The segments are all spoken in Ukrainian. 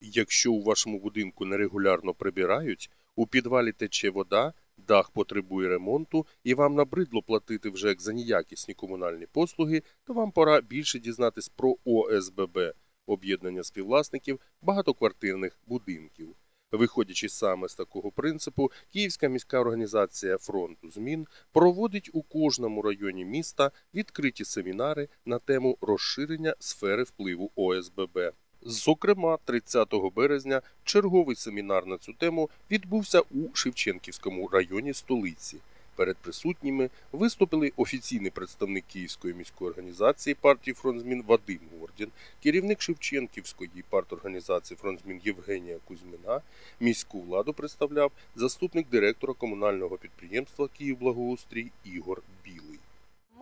Якщо у вашому будинку нерегулярно прибирають, у підвалі тече вода, дах потребує ремонту і вам набридло платити вже як за неякісні комунальні послуги, то вам пора більше дізнатись про ОСББ – об'єднання співвласників багатоквартирних будинків. Виходячи саме з такого принципу, Київська міська організація фронту змін проводить у кожному районі міста відкриті семінари на тему розширення сфери впливу ОСББ. Зокрема, 30 березня черговий семінар на цю тему відбувся у Шевченківському районі столиці. Перед присутніми виступили офіційний представник Київської міської організації партії «Фронтзмін» Вадим Гордін, керівник Шевченківської парторганізації «Фронтзмін» Євгенія Кузьмина. Міську владу представляв заступник директора комунального підприємства «Київблагоустрій» Ігор.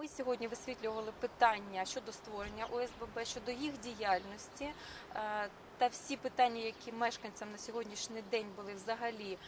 Ми сьогодні висвітлювали питання щодо створення ОСББ, щодо їх діяльності. Е, та всі питання, які мешканцям на сьогоднішній день були взагалі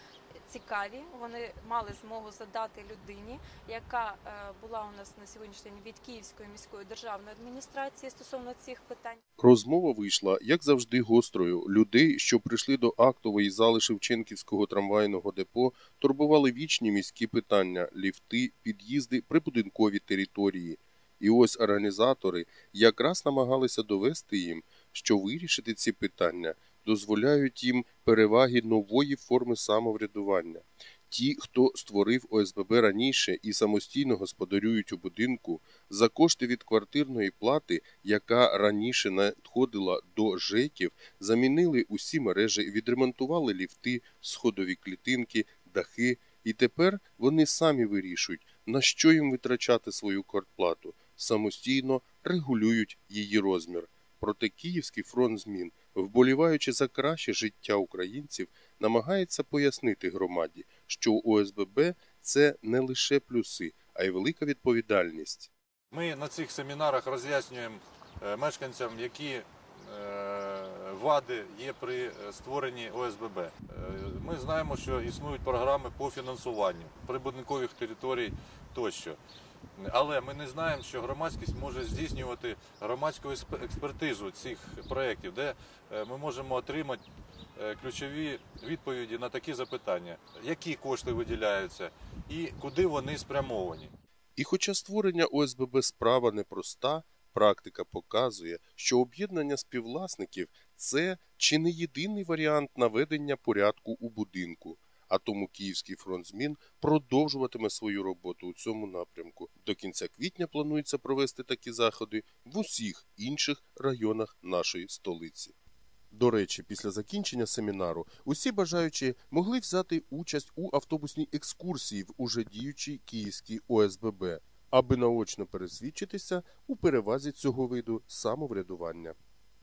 цікаві. Вони мали змогу задати людині, яка е, була у нас на сьогоднішній день від Київської міської державної адміністрації стосовно цих питань. Розмова вийшла, як завжди, гострою. Людей, що прийшли до актової зали Шевченківського трамвайного депо, турбували вічні міські питання: ліфти, під'їзди, прибудинкові території. І ось організатори якраз намагалися довести їм, що вирішити ці питання дозволяють їм переваги нової форми самоврядування. Ті, хто створив ОСББ раніше і самостійно господарюють у будинку, за кошти від квартирної плати, яка раніше надходила до ЖЕКів, замінили усі мережі, відремонтували ліфти, сходові клітинки, дахи, і тепер вони самі вирішують, на що їм витрачати свою квартплату, самостійно регулюють її розмір. Проте Київський фронт змін, вболіваючи за краще життя українців, намагається пояснити громаді, що у ОСББ це не лише плюси, а й велика відповідальність. Ми на цих семінарах роз'яснюємо е, мешканцям, які е, вади є при е, створенні ОСББ. Ми знаємо, що існують програми по фінансуванню прибудинкових територій тощо. Але ми не знаємо, що громадськість може здійснювати громадську експертизу цих проєктів, де е, ми можемо отримати е, ключові відповіді на такі запитання, які кошти виділяються і куди вони спрямовані. І хоча створення ОСББ справа непроста, практика показує, що об'єднання співвласників це чи не єдиний варіант наведення порядку у будинку. А тому Київський фронт змін продовжуватиме свою роботу у цьому напрямку. До кінця квітня планується провести такі заходи в усіх інших районах нашої столиці. До речі, після закінчення семінару усі бажаючі могли взяти участь у автобусній екскурсії в уже діючій київській ОСББ, аби наочно пересвідчитися у перевазі цього виду самоврядування.